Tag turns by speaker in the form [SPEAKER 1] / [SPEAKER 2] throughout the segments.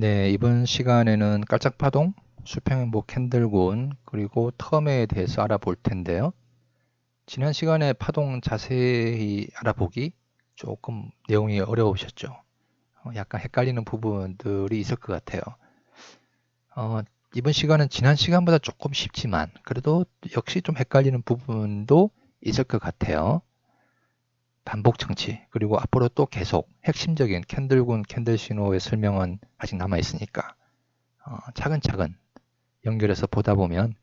[SPEAKER 1] 네, 이번 시간에는 깔짝파동, 수평행복 캔들군, 그리고 텀에 대해서 알아볼 텐데요. 지난 시간에 파동 자세히 알아보기 조금 내용이 어려우셨죠. 어, 약간 헷갈리는 부분들이 있을 것 같아요. 어, 이번 시간은 지난 시간보다 조금 쉽지만 그래도 역시 좀 헷갈리는 부분도 있을 것 같아요. 반복 청취 그리고 앞으로 또 계속 핵심적인 캔들군 캔들 신호의 설명은 아직 남아 있으니까 어, 차근차근 연결해서 보다 보면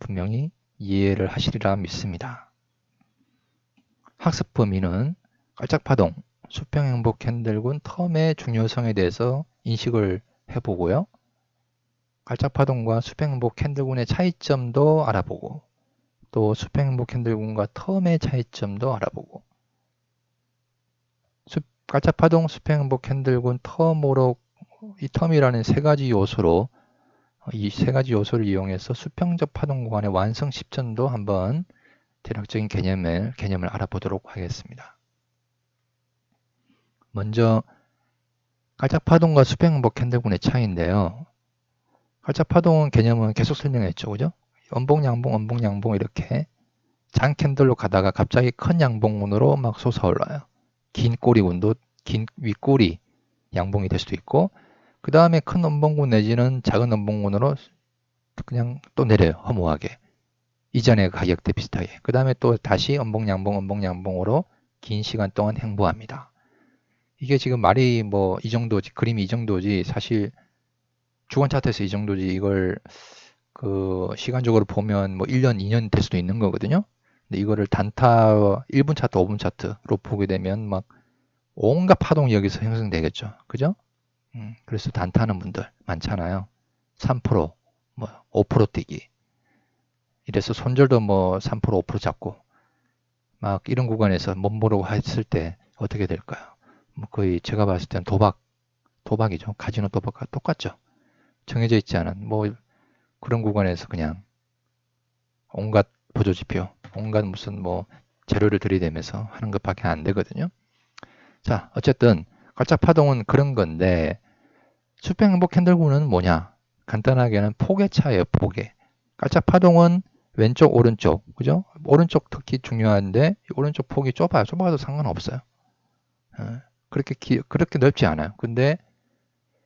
[SPEAKER 1] 분명히 이해를 하시리라 믿습니다. 학습 범위는 깔짝파동, 수평행복 캔들군 텀의 중요성에 대해서 인식을 해보고요. 깔짝파동과 수평행복 캔들군의 차이점도 알아보고 또 수평행복 캔들군과 텀의 차이점도 알아보고 깔짝파동, 수평행복 캔들군, 텀으로 이 텀이라는 세 가지 요소로 이 세 가지 요소를 이용해서 수평적 파동 구간의 완성 십전도 한번 대략적인 개념을 개념을 알아보도록 하겠습니다. 먼저 깔짝파동과 수평행복 캔들군의 차이인데요. 깔짝파동 개념은 계속 설명했죠, 그죠? 원봉, 양봉, 원봉, 양봉 이렇게 장 캔들로 가다가 갑자기 큰 양봉문으로 막 솟아올라요. 긴 꼬리군도 긴 윗꼬리 양봉이 될 수도 있고 그 다음에 큰 원봉군 내지는 작은 원봉군으로 그냥 또 내려요 허무하게. 이전의 가격대 비슷하게. 그 다음에 또 다시 원봉 양봉 원봉 양봉으로 긴 시간 동안 행보합니다. 이게 지금 말이 뭐 이 정도지 그림이 이 정도지 사실 주간 차트에서 이 정도지 이걸 그 시간적으로 보면 뭐 1년 2년 될 수도 있는 거거든요 근데 이거를 단타 1분 차트 5분 차트로 보게 되면 막 온갖 파동이 여기서 형성되겠죠. 그죠? 음, 그래서 단타하는 분들 많잖아요. 3%, 뭐, 5% 뛰기. 이래서 손절도 뭐 3%, 5% 잡고, 막 이런 구간에서 못 모르고 했을 때 어떻게 될까요? 뭐 거의 제가 봤을 땐 도박, 도박이죠. 카지노 도박과 똑같죠. 정해져 있지 않은, 뭐, 그런 구간에서 그냥 온갖 보조지표, 온갖 무슨 뭐 재료를 들이대면서 하는 것밖에 안 되거든요. 자, 어쨌든 깔짝 파동은 그런 건데 수평 행복 캔들구는 뭐냐? 간단하게는 폭의 차예요, 폭의. 깔짝 파동은 왼쪽, 오른쪽, 그죠? 오른쪽 특히 중요한데 오른쪽 폭이 좁아요. 좁아도 상관없어요. 어, 그렇게 기, 그렇게 넓지 않아요. 근데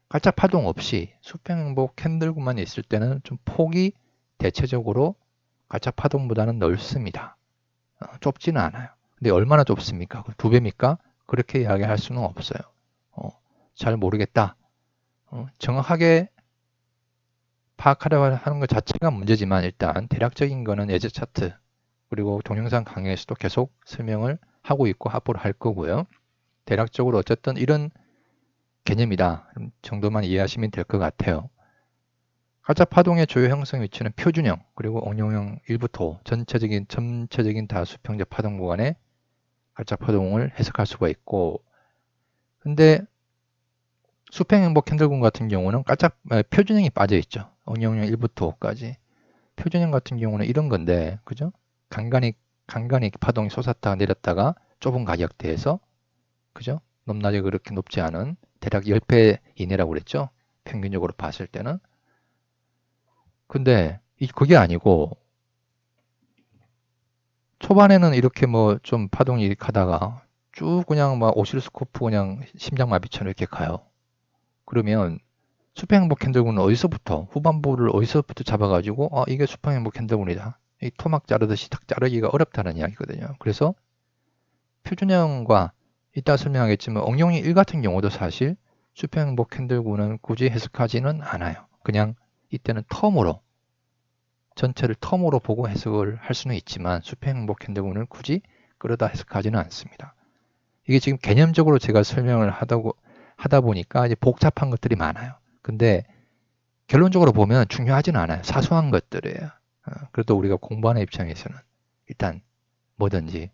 [SPEAKER 1] 깔짝 파동 없이 수평 행복 캔들구만 있을 때는 좀 폭이 대체적으로 깔짝 파동보다는 넓습니다. 어, 좁지는 않아요. 근데 얼마나 좁습니까? 두 배입니까? 그렇게 이야기할 수는 없어요. 어, 잘 모르겠다. 어, 정확하게 파악하려고 하는 것 자체가 문제지만 일단 대략적인 거는 예제 차트 그리고 동영상 강의에서도 계속 설명을 하고 있고 앞으로 할 거고요. 대략적으로 어쨌든 이런 개념이다 정도만 이해하시면 될 것 같아요. 가짜 파동의 주요 형성 위치는 표준형 그리고 응용형 일부토 전체적인 전체적인 다수평적 파동 구간의 갈짝파동을 해석할 수가 있고 근데 수평 행복 캔들군 같은 경우는 아, 표준형이 빠져 있죠. 응용형 1부터 5까지. 표준형 같은 경우는 이런 건데 그죠? 간간히 간간히 파동이 솟았다가 내렸다가 좁은 가격대에서 그죠? 높낮이 그렇게 높지 않은 대략 10배 이내라고 그랬죠. 평균적으로 봤을 때는. 근데 이 그게 아니고 초반에는 이렇게 뭐 좀 파동이 가다가 쭉 그냥 막 오실스코프 그냥 심장마비처럼 이렇게 가요. 그러면 수평행복 캔들군은 어디서부터 후반부를 어디서부터 잡아가지고 아 이게 수평행복 캔들군이다. 이 토막 자르듯이 딱 자르기가 어렵다는 이야기거든요. 그래서 표준형과 이따 설명하겠지만 응용이 1 같은 경우도 사실 수평행복 캔들군은 굳이 해석하지는 않아요. 그냥 이때는 텀으로 전체를 텀으로 보고 해석을 할 수는 있지만 수평 행복 캔들군을 굳이 끌어다 해석하지는 않습니다. 이게 지금 개념적으로 제가 설명을 하다고, 하다 보니까 이제 복잡한 것들이 많아요. 근데 결론적으로 보면 중요하지는 않아요. 사소한 것들이에요. 어, 그래도 우리가 공부하는 입장에서는 일단 뭐든지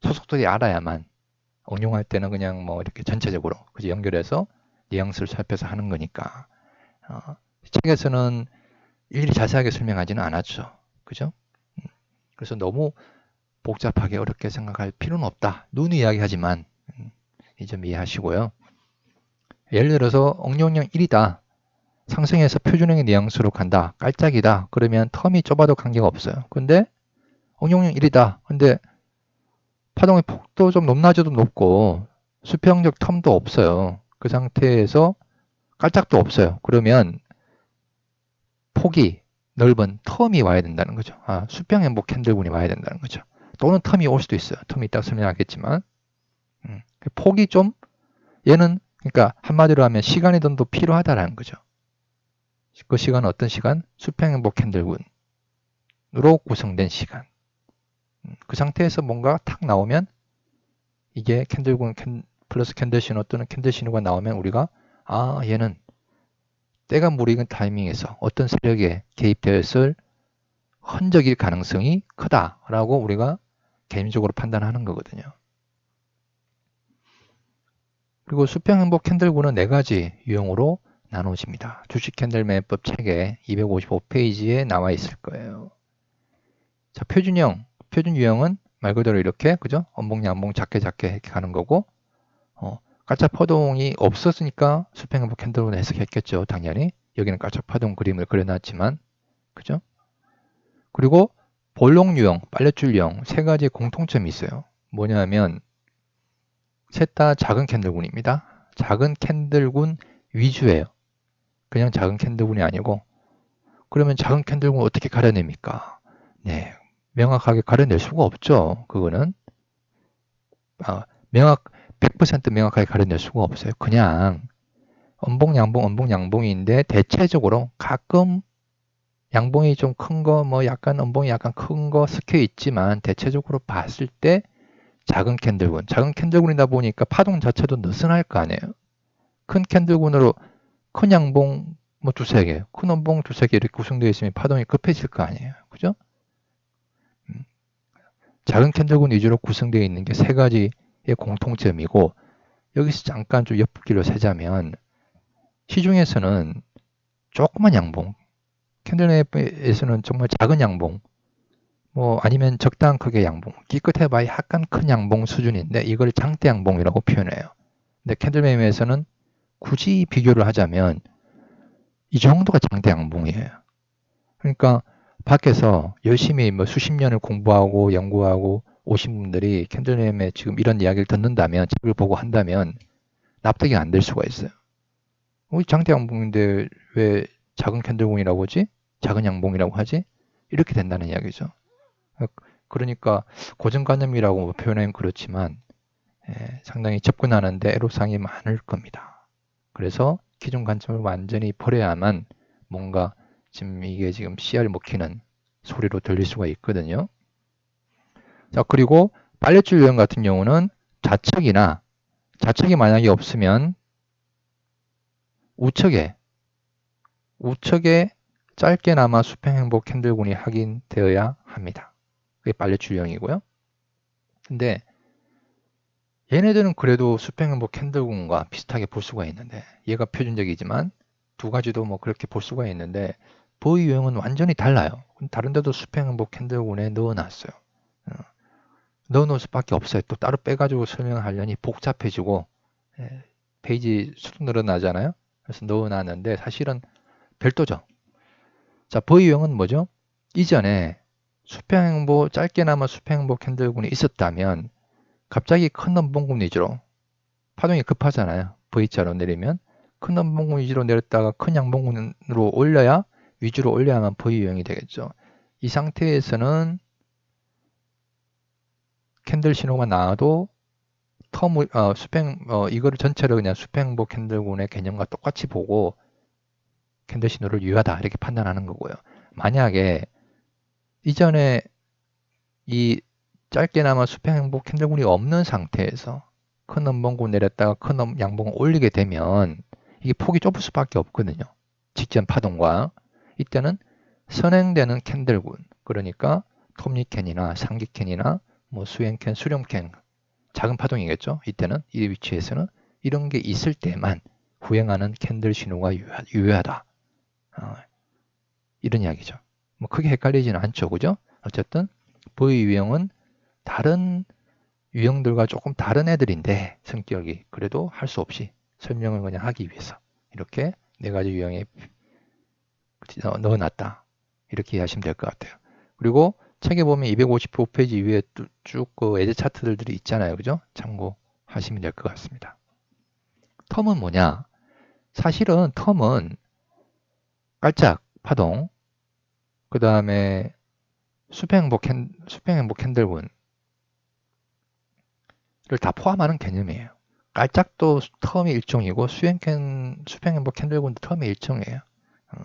[SPEAKER 1] 소속들이 알아야만 응용할 때는 그냥 뭐 이렇게 전체적으로 그지 연결해서 뉘앙스를 살펴서 하는 거니까 어, 책에서는 일일이 자세하게 설명하지는 않았죠. 그죠? 음. 그래서 너무 복잡하게 어렵게 생각할 필요는 없다. 눈 이야기하지만 음, 이점 이해하시고요. 예를 들어서 응용형 1이다. 상승해서 표준형의 뉘앙스로 간다. 깔짝이다. 그러면 텀이 좁아도 관계가 없어요. 근데 응용형 1이다. 근데 파동의 폭도 좀 높낮이도 높고 수평적 텀도 없어요. 그 상태에서 깔짝도 없어요. 그러면 폭이 넓은 텀이 와야 된다는 거죠. 아, 수평 행복 캔들군이 와야 된다는 거죠. 또는 텀이 올 수도 있어요. 텀이 이따 설명하겠지만 음, 그 폭이 좀 얘는 그러니까 한마디로 하면 시간이 좀 더 필요하다라는 거죠. 그 시간은 어떤 시간? 수평 행복 캔들군으로 구성된 시간. 음, 그 상태에서 뭔가 탁 나오면 이게 캔들군 캔, 플러스 캔들 신호 또는 캔들 신호가 나오면 우리가 아 얘는 때가 무르익은 타이밍에서 어떤 세력에 개입되었을 흔적일 가능성이 크다라고 우리가 개인적으로 판단하는 거거든요. 그리고 수평 행복 캔들군은 네 가지 유형으로 나눠집니다. 주식 캔들 매매법 책에 255페이지에 나와 있을 거예요. 자, 표준형, 표준 유형은 말 그대로 이렇게 그죠? 원봉 양봉 작게 작게 이렇게 가는 거고 어, 깔짝 파동이 없었으니까 수평 행복 캔들로 해석했겠죠. 당연히 여기는 깔짝 파동 그림을 그려놨지만 그죠? 그리고 볼록 유형, 빨래줄 유형 세 가지 공통점이 있어요. 뭐냐면 셋 다 작은 캔들군입니다. 작은 캔들군 위주예요. 그냥 작은 캔들군이 아니고 그러면 작은 캔들군 어떻게 가려냅니까? 네, 명확하게 가려낼 수가 없죠. 그거는 아, 명확 100% 명확하게 가려낼 수가 없어요. 그냥 원봉, 양봉, 원봉, 양봉인데 대체적으로 가끔 양봉이 좀 큰 거, 뭐 약간 원봉이 약간 큰거 섞여 있지만 대체적으로 봤을 때 작은 캔들군, 작은 캔들군이다 보니까 파동 자체도 느슨할 거 아니에요. 큰 캔들군으로 큰 양봉 뭐 두세 개, 큰 원봉 두세 개 이렇게 구성되어 있으면 파동이 급해질 거 아니에요. 그죠? 음. 작은 캔들군 위주로 구성되어 있는 게 세 가지의 공통점이고 여기서 잠깐 좀 엿보기로 세자면 시중에서는 조그만 양봉, 캔들맵에서는 정말 작은 양봉, 뭐 아니면 적당한 크기의 양봉, 기껏해봐야 약간 큰 양봉 수준인데 이걸 장대 양봉이라고 표현해요. 근데 캔들맵에서는 굳이 비교를 하자면 이 정도가 장대 양봉이에요. 그러니까 밖에서 열심히 뭐 수십 년을 공부하고 연구하고 오신 분들이 캔들램에 지금 이런 이야기를 듣는다면 책을 보고 한다면 납득이 안 될 수가 있어요. 우리 장대 양봉인데 왜 작은 캔들공이라고 하지? 작은 양봉이라고 하지? 이렇게 된다는 이야기죠. 그러니까 고정관념이라고 표현하면 그렇지만 예, 상당히 접근하는데 애로사항이 많을 겁니다. 그래서 기존 관점을 완전히 버려야만 뭔가 지금 이게 지금 씨알 먹히는 소리로 들릴 수가 있거든요. 자 그리고 빨래줄 유형 같은 경우는 좌측이나 좌측이 만약에 없으면 우측에 우측에 짧게나마 수평행복 캔들군이 확인되어야 합니다. 그게 빨래줄 유형이고요. 근데 얘네들은 그래도 수평행복 캔들군과 비슷하게 볼 수가 있는데 얘가 표준적이지만 두 가지도 뭐 그렇게 볼 수가 있는데 보이 유형은 완전히 달라요. 다른 데도 수평행복 캔들군에 넣어놨어요. 어. 넣어놓을 수밖에 없어요. 또 따로 빼가지고 설명하려니 복잡해지고 예, 페이지 수도 늘어나잖아요. 그래서 넣어놨는데 사실은 별도죠. 자, 보이 유형은 뭐죠? 이전에 수평행보 짧게나마 수평행보 캔들군이 있었다면 갑자기 큰 넘봉군 위주로 파동이 급하잖아요. V자로 내리면 큰 넘봉군 위주로 내렸다가 큰 양봉군으로 올려야 위주로 올려야만 V 유형이 되겠죠. 이 상태에서는 캔들 신호가 나와도 텀 어, 수평 어, 이거를 전체를 그냥 수평보 캔들군의 개념과 똑같이 보고 캔들 신호를 유효하다 이렇게 판단하는 거고요. 만약에 이전에 이 짧게나마 수평행복 캔들군이 없는 상태에서 큰 음봉군 내렸다가 큰 음, 양봉을 올리게 되면 이게 폭이 좁을 수밖에 없거든요. 직전 파동과 이때는 선행되는 캔들군 그러니까 톱니캔이나 상기캔이나 뭐 수행캔, 수렴캔 작은 파동이겠죠. 이때는 이 위치에서는 이런 게 있을 때만 후행하는 캔들 신호가 유효하다. 어, 이런 이야기죠. 뭐 크게 헷갈리지는 않죠. 그죠? 어쨌든 보이 유형은 다른 유형들과 조금 다른 애들인데 성격이 그래도 할 수 없이 설명을 그냥 하기 위해서 이렇게 네 가지 유형의 어, 넣어놨다. 이렇게 이해하시면 될 것 같아요. 그리고 책에 보면 255페이지 위에 쭉그 예제 차트들이 있잖아요. 그죠? 참고하시면 될 것 같습니다. 텀은 뭐냐? 사실은 텀은 깔짝, 파동, 그 다음에 수평행복, 캔, 수평행복 캔들분을 다 포함하는 개념이에요. 깔짝도 텀이 일종이고 수행캔, 수평행복 캔들군도 텀이 일종이에요. 어.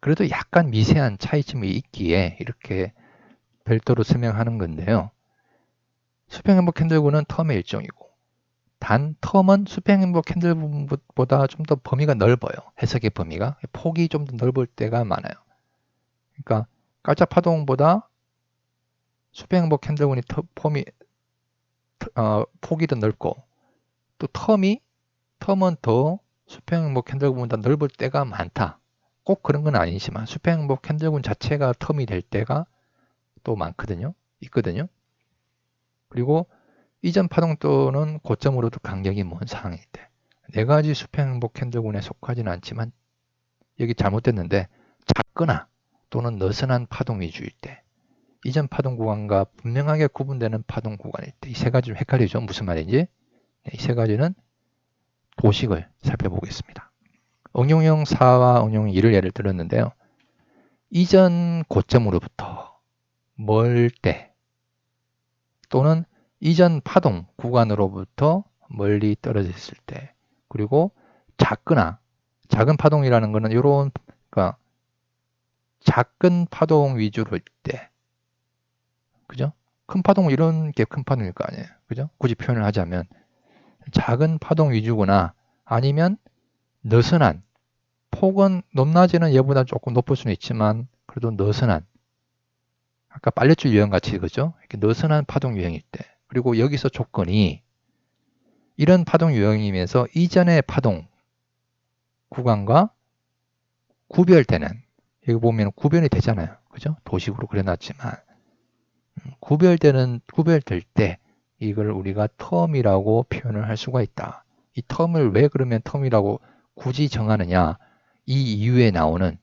[SPEAKER 1] 그래도 약간 미세한 차이점이 있기에 이렇게 별도로 설명하는 건데요. 수평행복 캔들군은 텀의 일종이고 단 텀은 수평행복 캔들보다 좀 더 범위가 넓어요. 해석의 범위가 폭이 좀 더 넓을 때가 많아요. 그러니까 깔짝 파동보다 수평행복 캔들군이 터, 폼이 어, 폭이 더 넓고 또 텀이 텀은 더 수평행복 캔들군보다 넓을 때가 많다. 꼭 그런 건 아니지만 수평행복 캔들군 자체가 텀이 될 때가 또 많거든요. 있거든요. 그리고 이전 파동 또는 고점으로도 간격이 먼 상황일 때. 네 가지 수평행복 캔들군에 속하지는 않지만 여기 잘못됐는데 작거나 또는 느슨한 파동 위주일 때 이전 파동 구간과 분명하게 구분되는 파동 구간일 때 이 세 가지 좀 헷갈리죠. 무슨 말인지 네, 이세 가지는 도식을 살펴보겠습니다. 응용형 4와 응용형 2를 예를 들었는데요. 이전 고점으로부터 멀 때 또는 이전 파동 구간으로부터 멀리 떨어져 있을 때 그리고 작거나 작은 파동이라는 것은 이런 그러니까 작은 파동 위주로일 때 그죠? 큰 파동 이런 게 큰 파동일 거 아니에요. 그죠? 굳이 표현을 하자면 작은 파동 위주거나 아니면 느슨한 폭은 높낮이는 얘보다 조금 높을 수는 있지만 그래도 느슨한 아까 빨래줄 유형 같이 그죠? 이렇게 느슨한 파동 유형일 때 그리고 여기서 조건이 이런 파동 유형이면서 이전의 파동 구간과 구별되는 여기 보면 구별이 되잖아요. 그죠? 도식으로 그려놨지만 음, 구별되는 구별될 때 이걸 우리가 텀이라고 표현을 할 수가 있다. 이 텀을 왜 그러면 텀이라고 굳이 정하느냐? 이 이후에 나오는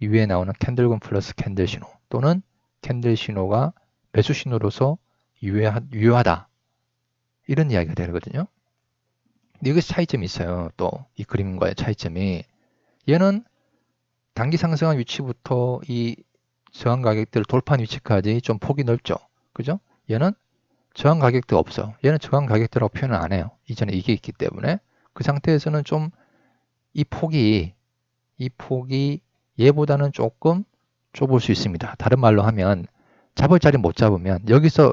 [SPEAKER 1] 이후에 나오는 캔들건 플러스 캔들 신호 또는 캔들 신호가 매수 신호로서 유효하, 유효하다. 이런 이야기가 되거든요. 여기서 차이점이 있어요. 또 이 그림과의 차이점이 얘는 단기 상승한 위치부터 이 저항 가격대를 돌파한 위치까지 좀 폭이 넓죠. 그죠? 얘는 저항 가격대 없어. 얘는 저항 가격대라고 표현을 안 해요. 이전에 이게 있기 때문에 그 상태에서는 좀 이 폭이 이 폭이 얘보다는 조금 좁을 수 있습니다. 다른 말로 하면 잡을 자리 못 잡으면 여기서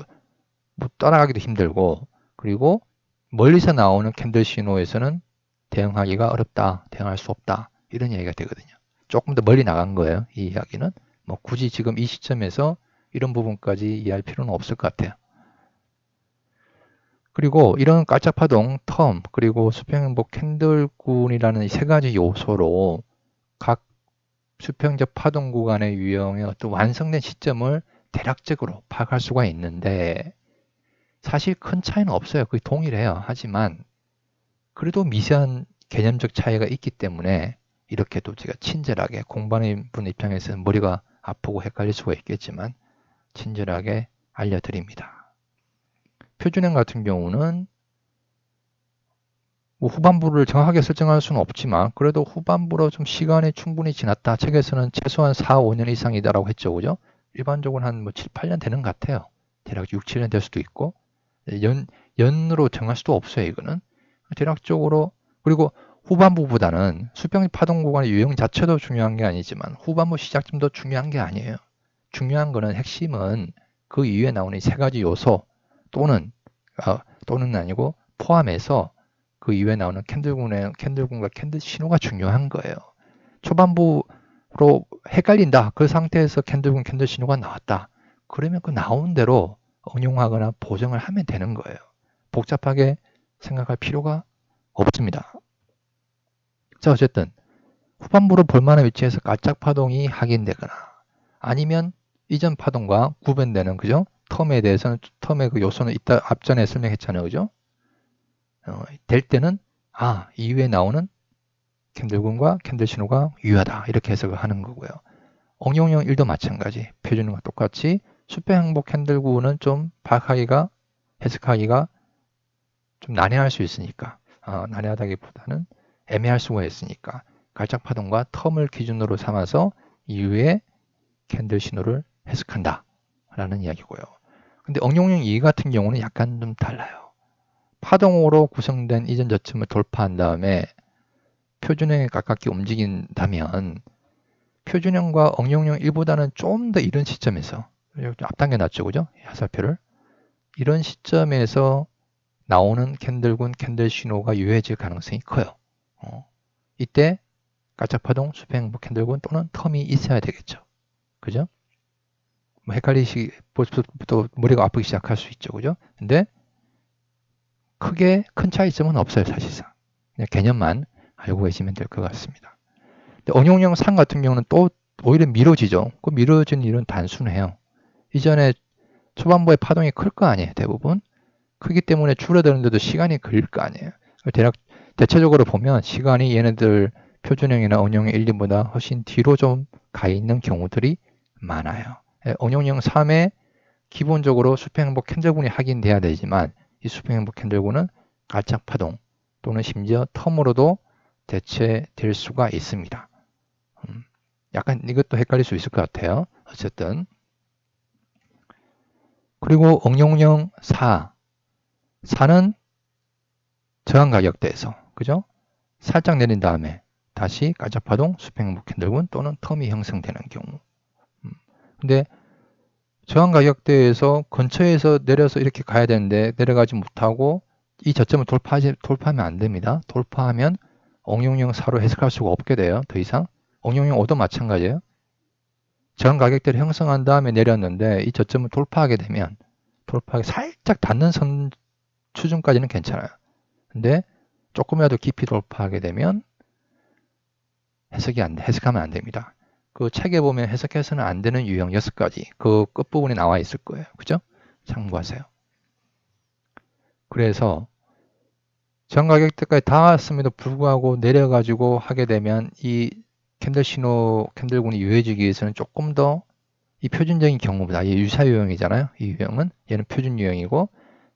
[SPEAKER 1] 뭐 따라가기도 힘들고 그리고 멀리서 나오는 캔들 신호에서는 대응하기가 어렵다. 대응할 수 없다. 이런 이야기가 되거든요. 조금 더 멀리 나간 거예요. 이 이야기는. 뭐 굳이 지금 이 시점에서 이런 부분까지 이해할 필요는 없을 것 같아요. 그리고 이런 깔짝파동, 텀, 그리고 수평행복 캔들군이라는 세 가지 요소로 각 수평적 파동 구간의 유형의 어떤 완성된 시점을 대략적으로 파악할 수가 있는데 사실 큰 차이는 없어요. 거의 동일해요. 하지만 그래도 미세한 개념적 차이가 있기 때문에 이렇게 또 제가 친절하게 공부하는 분 입장에서는 머리가 아프고 헷갈릴 수가 있겠지만 친절하게 알려드립니다. 표준형 같은 경우는 뭐 후반부를 정확하게 설정할 수는 없지만 그래도 후반부로 좀 시간이 충분히 지났다. 책에서는 최소한 4, 5년 이상이다라고 했죠. 그죠? 일반적으로 한 뭐 7, 8년 되는 것 같아요. 대략 6, 7년 될 수도 있고 연, 연으로 정할 수도 없어요. 이거는 대략적으로 그리고 후반부보다는 수평 파동 구간의 유형 자체도 중요한 게 아니지만 후반부 시작점도 중요한 게 아니에요. 중요한 거는 핵심은 그 이후에 나오는 세 가지 요소 또는 어, 또는 아니고 포함해서 그 이후에 나오는 캔들군의 캔들군과 캔들 신호가 중요한 거예요. 초반부로 헷갈린다. 그 상태에서 캔들군 캔들 신호가 나왔다. 그러면 그 나온 대로 응용하거나 보정을 하면 되는 거예요. 복잡하게 생각할 필요가 없습니다. 자, 어쨌든 후반부로 볼만한 위치에서 깔짝 파동이 확인되거나 아니면 이전 파동과 구분되는 그죠? 텀에 대해서는 텀의 그 요소는 이따 앞전에 설명했잖아요. 그죠? 어, 될 때는 아, 이후에 나오는 캔들군과 캔들 신호가 유효하다 이렇게 해석을 하는 거고요. 응용형 1도 마찬가지 표준과 똑같이 수평 행복 캔들군은 좀 파악하기가 해석하기가 좀 난해할 수 있으니까 어, 난해하다기보다는 애매할 수가 있으니까 갈짝 파동과 텀을 기준으로 삼아서 이후에 캔들 신호를 해석한다 라는 이야기고요. 근데 응용형 2 같은 경우는 약간 좀 달라요. 파동으로 구성된 이전 저점을 돌파한 다음에 표준형에 가깝게 움직인다면 표준형과 응용형 1보다는 좀 더 이른 시점에서 앞당겨 놨죠 그죠? 화살표를 이런 시점에서 나오는 캔들군 캔들 신호가 유해질 가능성이 커요. 어. 이때 가짜파동 수평행복 캔들군 또는 텀이 있어야 되겠죠. 그죠? 뭐 헷갈리시, 또 머리가 아프기 시작할 수 있죠. 그죠? 근데 크게 큰 차이점은 없어요. 사실상. 개념만 알고 계시면 될 것 같습니다. 응용형 상 같은 경우는 또 오히려 미뤄지죠. 그 미뤄지는 일은 단순해요. 이전에 초반부에 파동이 클 거 아니에요. 대부분. 크기 때문에 줄어드는데도 시간이 걸릴 거 아니에요. 대략 대체적으로 보면 시간이 얘네들 표준형이나 응용형 1, 2보다 훨씬 뒤로 좀 가 있는 경우들이 많아요. 응용형 3에 기본적으로 수평 행복 캔들군이 확인돼야 되지만 이 수평행복 캔들군은 갈착 파동 또는 심지어 텀으로도 대체될 수가 있습니다. 음, 약간 이것도 헷갈릴 수 있을 것 같아요. 어쨌든 그리고 응용형 4 4는 저항 가격대에서 그죠? 살짝 내린 다음에 다시 깔짝 파동 수평행복 캔들군 또는 텀이 형성되는 경우 음, 근데 저항 가격대에서 근처에서 내려서 이렇게 가야 되는데 내려가지 못하고 이 저점을 돌파하지, 돌파하면 안 됩니다. 돌파하면 응용형 4로 해석할 수가 없게 돼요. 더 이상. 응용형 5도 마찬가지예요. 저항 가격대를 형성한 다음에 내렸는데 이 저점을 돌파하게 되면 돌파하기 살짝 닿는 선 수준까지는 괜찮아요. 근데 조금이라도 깊이 돌파하게 되면 해석이 안 돼, 해석하면 안 됩니다. 그 책에 보면 해석해서는 안 되는 유형 6가지 그 끝부분에 나와 있을 거예요. 그죠? 참고하세요. 그래서 전 가격대까지 다 왔음에도 불구하고 내려가지고 하게 되면 이 캔들 신호 캔들군이 유해지기 위해서는 조금 더 이 표준적인 경우보다 이 유사 유형이잖아요. 이 유형은 얘는 표준 유형이고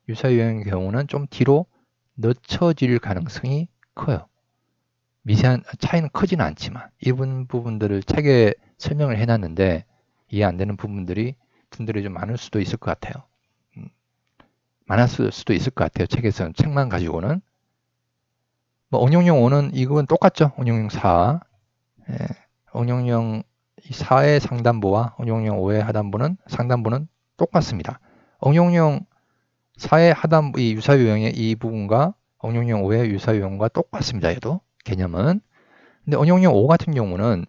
[SPEAKER 1] 유사 유형의 경우는 좀 뒤로 늦춰질 가능성이 커요. 미세한 차이는 크지는 않지만 이분 부분들을 책에 설명을 해놨는데 이해 안 되는 부분들이 분들이 좀 많을 수도 있을 것 같아요. 음, 많았을 수도 있을 것 같아요. 책에서는 책만 가지고는 뭐 응용형 5는 이건 똑같죠. 응용형 4 예, 응용형 4의 상단부와 응용형 5의 하단부는 상단부는 똑같습니다. 응용형 4의 하단부 이 유사 유형의 이 부분과 응용형 5의 유사 유형과 똑같습니다. 얘도 개념은. 근데 응용형 5 같은 경우는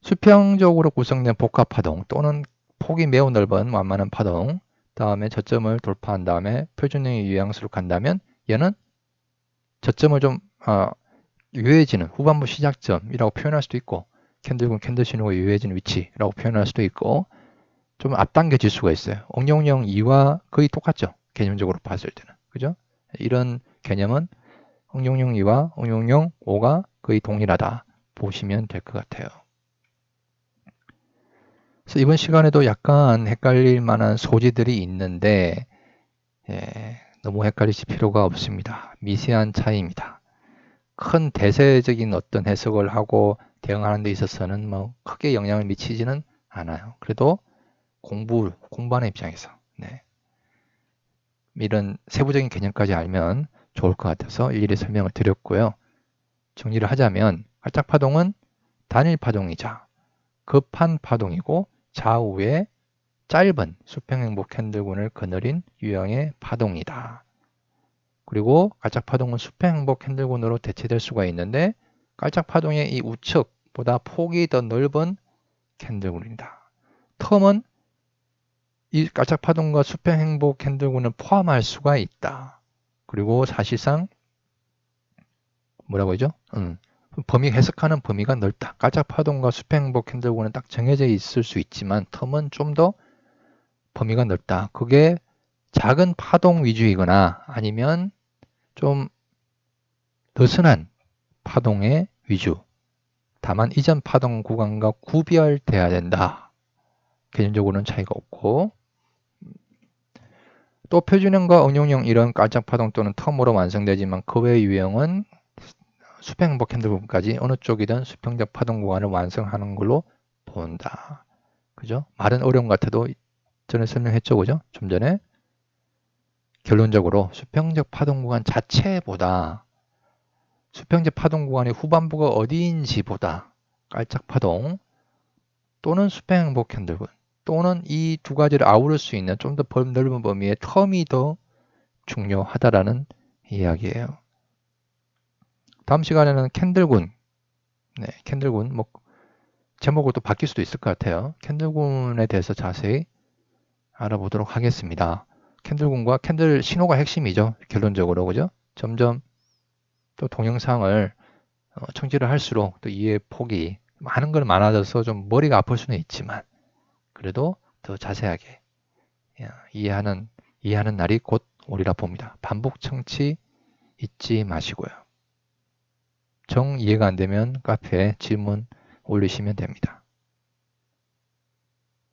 [SPEAKER 1] 수평적으로 구성된 복합 파동 또는 폭이 매우 넓은 완만한 파동 다음에 저점을 돌파한 다음에 표준형의 유형수로 간다면 얘는 저점을 좀 어, 유해지는 후반부 시작점이라고 표현할 수도 있고 캔들군 캔들 신호가 유해지는 위치라고 표현할 수도 있고 좀 앞당겨질 수가 있어요. 응용형 2와 거의 똑같죠. 개념적으로 봤을 때는. 그죠? 이런 개념은 응용형 2와 응용형 5가 거의 동일하다 보시면 될 것 같아요. 그래서 이번 시간에도 약간 헷갈릴 만한 소지들이 있는데 예, 너무 헷갈리실 필요가 없습니다. 미세한 차이입니다. 큰 대세적인 어떤 해석을 하고 대응하는 데 있어서는 뭐 크게 영향을 미치지는 않아요. 그래도 공부, 공부하는 입장에서 네. 이런 세부적인 개념까지 알면 좋을 것 같아서 일일이 설명을 드렸고요. 정리를 하자면 활짝 파동은 단일 파동이자 급한 파동이고 좌우에 짧은 수평행복 캔들군을 거느린 유형의 파동이다. 그리고 깔짝 파동은 수평행복 캔들군으로 대체될 수가 있는데 깔짝 파동의 이 우측보다 폭이 더 넓은 캔들군입니다. 텀은 이 깔짝 파동과 수평행복 캔들군을 포함할 수가 있다. 그리고 사실상 뭐라고 하죠? 음, 범위 해석하는 범위가 넓다. 깔짝 파동과 수평행복 캔들군은 딱 정해져 있을 수 있지만 텀은 좀 더 범위가 넓다. 그게 작은 파동 위주이거나 아니면 좀 느슨한 파동의 위주. 다만 이전 파동 구간과 구별돼야 된다. 개념적으로는 차이가 없고 또 표준형과 응용형 이런 깔짝 파동 또는 텀으로 완성되지만 그 외의 유형은 수평 행복 핸들 부분까지 어느 쪽이든 수평적 파동 구간을 완성하는 걸로 본다. 그죠? 말은 어려운 것 같아도 전에 설명했죠. 그죠? 좀 전에 결론적으로 수평적 파동 구간 자체보다 수평적 파동 구간의 후반부가 어디인지보다 깔짝 파동 또는 수평 행복 핸들군 또는 이 두 가지를 아우를 수 있는 좀 더 넓은 범위의 텀이 더 중요하다라는 이야기예요. 다음 시간에는 캔들군, 네, 캔들군 뭐 제목을 또 바뀔 수도 있을 것 같아요. 캔들군에 대해서 자세히 알아보도록 하겠습니다. 캔들군과 캔들 신호가 핵심이죠. 결론적으로 그죠? 점점 또 동영상을 어, 청지를 할수록 또 이해 폭이 많은 건 많아져서 좀 머리가 아플 수는 있지만 그래도 더 자세하게 이해하는 이해하는 날이 곧 오리라 봅니다. 반복 청취 잊지 마시고요. 정 이해가 안 되면 카페에 질문 올리시면 됩니다.